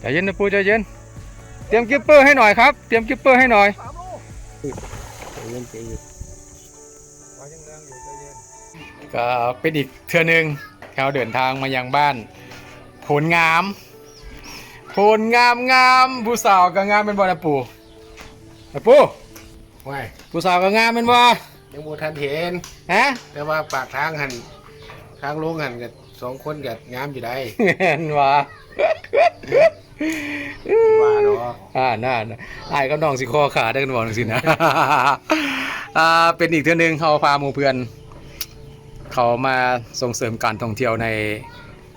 ใจเย็นนะปูใจเย็น เตรียมกิปเปอร์ให้หน่อยครับ เตรียมกิปเปอร์ให้หน่อยสามโลใจเย็นใจเย็นปลายังแรงอยู่ใจเย็นก็เป็นอีกเทือหนึ่งแถวเดินทางมายังบ้านโผลงามโผลงามงามผู้สาวก็งามเป็นบ่นะปู่นะปู่ว่ายผู้สาวก็งามเป็นบ่ยังบ่ทันเห็นฮะแต่ว่าปากทางหันทางลงหันกับสองคนกับงามอยู่ได้เห็นว่า ว่าเนาะอ่าน่าน่าอายก็น้องสิคอขาดได้กันบอกหนึ่งสินะ อ่าเป็นอีกเทือหนึงเขาพาหมู่เพื่อน เขามาส่งเสริมการท่องเที่ยวใน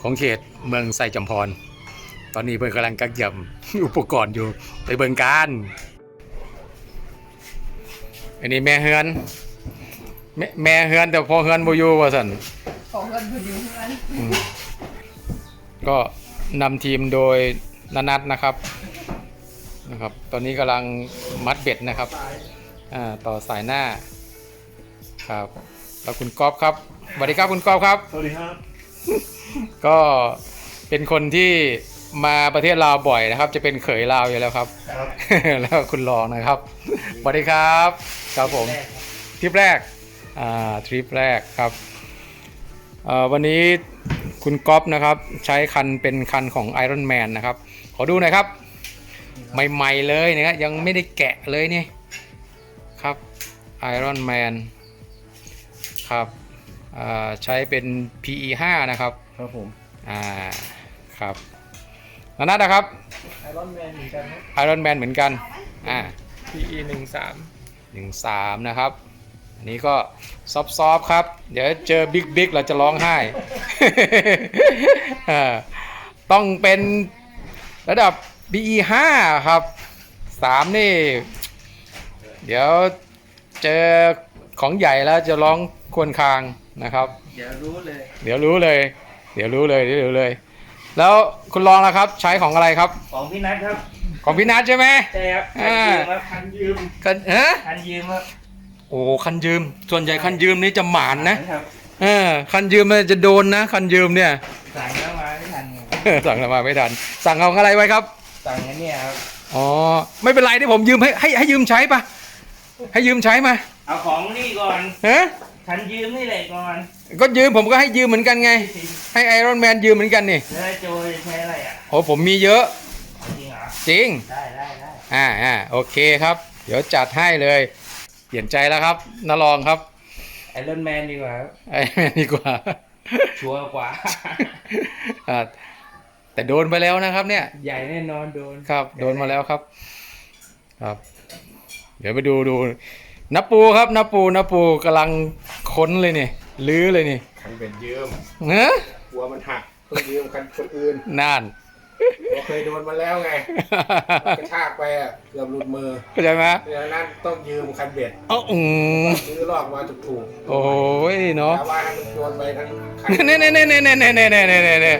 ของเขตเมืองไซจำพร ตอนนี้เพิ่นกำลังกักยำอุปกรณ์อยู่ไปเบิ่งการอันนี้แม่เฮือน แม่แม่เฮือนแต่พอเฮือนบ่อยู่ว่าซั่น ของเงินคุณอยู่เงินอืมก็นำทีมโดย นนัทนะครับนะครับ ตอนนี้กำลังมัดเบ็ดนะครับอ่าต่อสายหน้าครับแล้วคุณก๊อฟครับสวัสดีครับคุณก๊อฟครับสวัสดีครับ ก็เป็นคนที่มาประเทศลาวบ่อยนะครับ จะเป็นเขยลาวอยู่แล้วครับครับแล้วคุณรองนะครับสวัสดีครับครับผมทริปแรกอ่าทริปแรกครับเอ่อวันนี้คุณก๊อฟนะครับใช้คันเป็นคันของ Iron Man นะครับ ขอดูหน่อยครับ ใหม่ๆเลยนะครับยังไม่ได้แกะเลยนี่ครับ Iron Man ครับอ่าใช้เป็น PE 5นะครับ ครับผม อ่า ครับนันนัทนะครับ ไอรอนแมนเหมือนกันครับไอรอนแมนเหมือนกัน อ่า PE หนึ่งสามหนึ่งสามนะครับ อันนี้ก็ซอฟซอฟครับ เดี๋ยวเจอบิ๊กบิ๊กเราจะร้องไห้อ่าต้องเป็น ระดับ BE 5ครับสามนี่ เดี๋ยวเจอของใหญ่แล้วจะร้องครวรคางนะครับ เดี๋ยวรู้เลย เดี๋ยวรู้เลย เดี๋ยวรู้เลยเดี๋ยวรู้เลย แล้วคุณลองนะครับใช้ของอะไรครับ ของพี่นัทครับ ของพี่นัทใช่ไหมใช่ครับอ่าคันยืมครับคันยืมกันเอะคันยืมครับโอ้คันยืม ส่วนใหญ่คันยืมนี่จะหมานนะครับเออคันยืมมันจะโดนนะ คันยืมเนี่ย สั่งแล้วมาไม่ทันไง สั่งมาไม่ทัน สั่งเอาอะไรไว้ครับสั่งอันเนี้ยครับอ๋อไม่เป็นไรที่ผมยืมให้ให้ให้ยืมใช้ปะให้ยืมใช้มาเอาของนี่ก่อนฮะคันยืมนี่แหละก่อน ก็ยืมผมก็ให้ยืมเหมือนกันไง ให้ไอรอนแมนยืมเหมือนกันนี่แล้วโจจะใช้อะไรอะโอ้ผมมีเยอะ จริงเหรอจริงได้ได้ได้อ่าอ่าโอเคครับ เดี๋ยวจัดให้เลย เปลี่ยนใจแล้วครับนาลองครับไอรอนแมนดีกว่าครับไอ้แม่ดีกว่าชัวร์กว่าอ่า แต่โดนไปแล้วนะครับเนี่ย ใหญ่แน่นอนโดนครับ โดนมาแล้วครับ ครับ เดี๋ยวไปดูดูนับปูครับนับปูนับปูกำลังค้นเลยนี่ลื้อเลยนี่คันเป็นยืมเนอะกลัวมันหักเพิ่งยืมคันคนอื่นนาน เราเคยโดนมาแล้วไงกระชากไปอะเกือบหลุดมือเข้าใจไหมดังนั้นต้องยืมคันเบ็ดเอ้าอืมซื้อลอกมาถูกโอ้ยๆเนาะแต่ว่าให้มันโดนไปทั้งคันเน่เน่เน่เน่เน่เน่เน่เน่เน่เน่เน่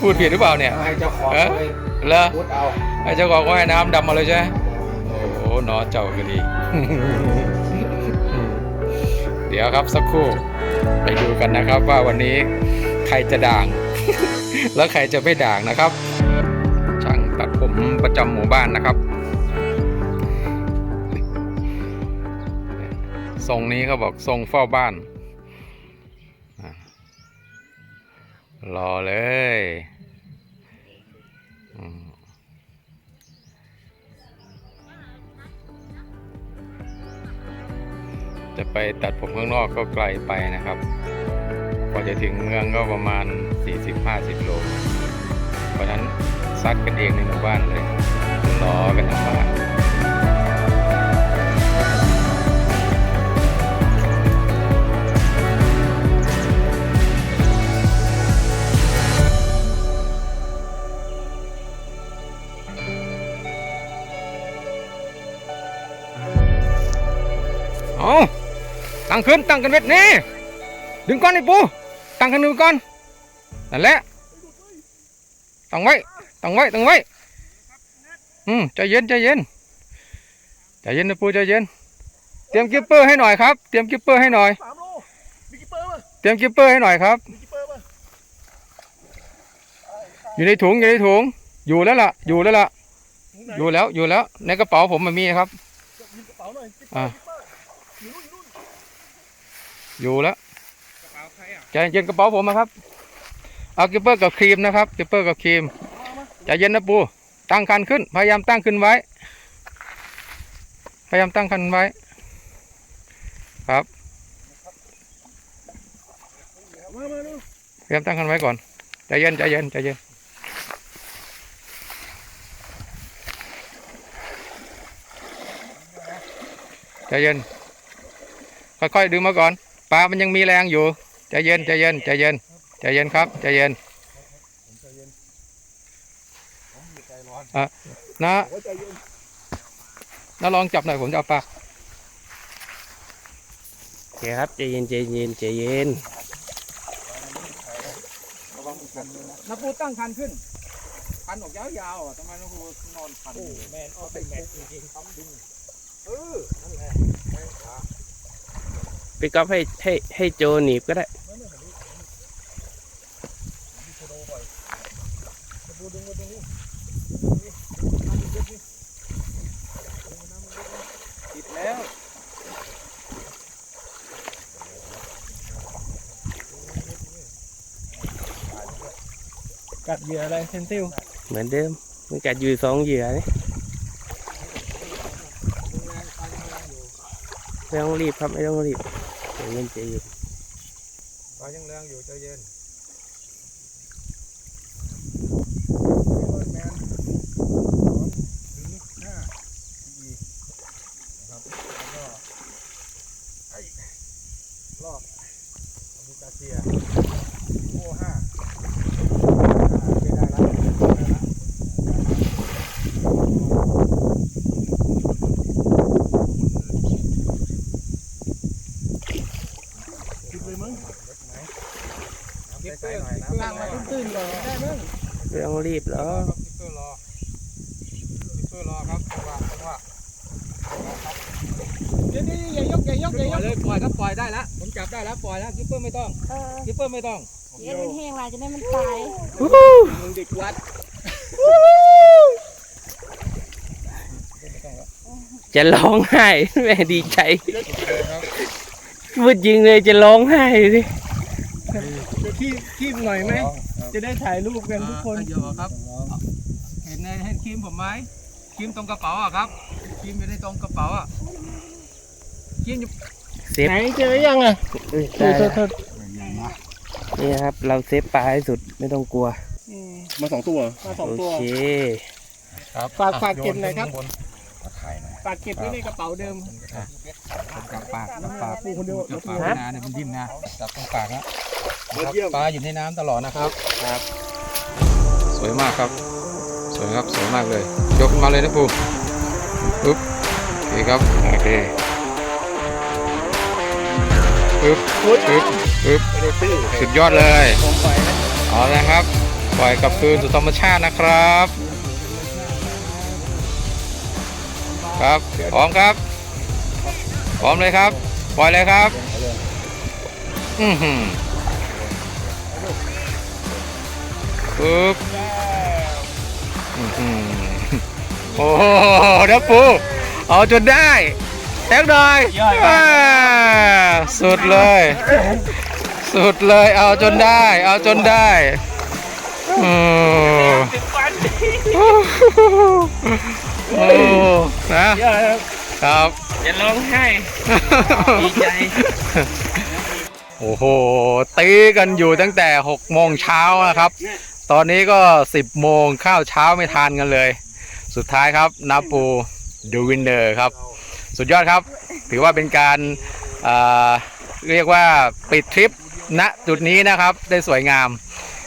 พูดผิดหรือเปล่าเนี่ยให้เจ้าของเอ๊ะไปเหรอพุดเอาไอ้เจ้าของว่ายน้ำดำมาเลยใช่ไหมโอ้โหเนาะเจ้าก็ดี เดี๋ยวครับสักครู่ไปดูกันนะครับว่าวันนี้ใครจะด่าง แล้วใครจะไม่ด่างนะครับช่างตัดผม ประจำหมู่บ้านนะครับ ทรงนี้เขาบอกทรงเฝ้าบ้าน รอเลยจะไปตัดผมข้างนอกก็ไกลไปนะครับ กว่าจะถึงเมืองก็ประมาณ 40-50 โล เพราะฉะนั้น ซัดกันเองในหมู่บ้านเลยรอกันทั้งบ้านเอาตั้งขึ้นตั้งกันเวทนี่ดึงก้อนไอ้ปูตั้งกันดึงก้อนนั่นแหละ ตั้งไว้ตั้งไว้ตั้งไว้อืมใจเย็นใจเย็นใจเย็นนะปูใจเย็น เตรียมกิปเปอร์ให้หน่อยครับ เตรียมกิปเปอร์ให้หน่อยสามโลมีกี่เปอร์ป่ะเตรียมกิปเปอร์ให้หน่อยครับ มีกี่เปอร์ป่ะอยู่ในถุงอยู่ในถุง อยู่แล้วล่ะ อยู่แล้วล่ะ อยู่แล้วอยู่แล้ว ในกระเป๋าผมมันมีนะครับยิงกระเป๋าหน่อยอะอยู่แล้วใจเย็นกระเป๋าผมนะครับ เอากิปเปอร์กับครีมนะครับกิปเปอร์กับครีมใจเย็นนะปูตั้งคันขึ้น พยายามตั้งขึ้นไว้ พยายามตั้งคันไว้ ครับพยายามตั้งคันไว้ก่อนใจเย็นใจเย็นใจเย็นใจเย็นค่อยๆดึงมาก่อนปลามันยังมีแรงอยู่ใจเย็นใจเย็นใจเย็น ใจเย็นครับใจเย็นอะนะหัวใจเย็นนะลองจับหน่อยผมจะเอาปลาโอเคครับใจเย็นใจเย็นใจเย็นนะปูตั้งคันขึ้นคันออกยาวๆอะทำไมนะปูนอนคันแมนเอาเป็นแมนจริงๆทำดึงเออนั่นแหละแม่งขาไปก๊อฟให้ให้ให้โจหนีบก็ได้ ปูดึงมาตรงนี้ ติดแล้ว กัดเหยื่ออะไรเซนซิลเหมือนเดิมมันกัดอยู่สองเหยื่อนี่ไม่ต้องรีบครับไม่ต้องรีบใจเย็นใจเย็นปลายังแรงอยู่ใจเย็น แมนสองถึงห้าสี่นะครับแล้วก็ไอ้รอบอบูกาเซียโอ้ห้าโอเคได้แล้วได้แล้วคิดเลยมึงน้ำใสๆหน่อยนะ ตั้งมาตื้นๆเลยได้มั้ง ไม่ต้องรีบหรอกคิปเปอร์รอคิปเปอร์รอครับจังหวะจังหวะเดี๋ยวๆอย่ายกอย่ายกปอย่ายกล่อยเลยปล่อยครับปล่อยได้แล้วผมจับได้แล้วปล่อยแล้วคิปเปอร์ไม่ต้องเออคิปเปอร์ไม่ต้องเย็นมันแห้งลายจะได้มันตายมึงเด็กวัดจะร้องไห้แม่ดีใจพูดจริงเลยจะร้องไห้เลยจะที่ที่หน่อยไหม จะได้ถ่ายรูปกันทุกคนเยอะครับ เห็นในเห็นครีมผมไหมครีมตรงกระเป๋าอะครับครีมอยู่ในตรงกระเป๋าอะครีมอยู่เซฟไหนเจอยังอะเอ้ยได้แล้วนี่ครับ เราเซฟปลาให้สุดไม่ต้องกลัว มาสองตัวมาสองโอตัวเค ครับฝากฝากเก็บหน่อยครับโนถ่ายหน่อยฝากเก็บไว้ในกระเป๋าเดิมจับปากจับปากปูคนเดียวจับปากในน้ำเนี่ยมันดิ้นนะจับตรงปากนะ ยอดเยี่ยมปลาอยู่ในน้ำตลอดนะครับครับ สวยมากครับ สวยครับสวยมากเลย ยกขึ้นมาเลยนะปูปึ๊บโอเคครับโอเคปึ๊บปึ๊บปึ๊บสุดยอดเลยผมไปนะเอาละครับ ปล่อยกลับคืนสู่ธรรมชาตินะครับ ครับพร้อมครับพร้อมเลยครับ ปล่อยเลยครับ อือหือ ปึ๊บอื้อหือโอ้โหเดี๋ยวปูเอาจนได้แตกหน่อยอ่าสุดเลย สุดเลย เอาจนได้ เอาจนได้โอ้โอ้นะครับจะร้องไห้ดีใจโอ้โหตีกันอยู่ตั้งแต่6โมงเช้านะครับ ตอนนี้ก็10โมงข้าวเช้าไม่ทานกันเลย สุดท้ายครับนาปูดูวินเนอร์ครับ สุดยอดครับ ถือว่าเป็นการาเรียกว่าปิดทริปณจุดนี้นะครับ ได้สวยงาม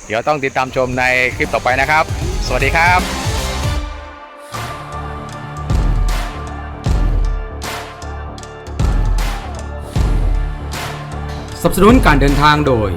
เดี๋ยวต้องติดตามชมในคลิปต่อไปนะครับ สวัสดีครับสนับสนุนการเดินทางโดย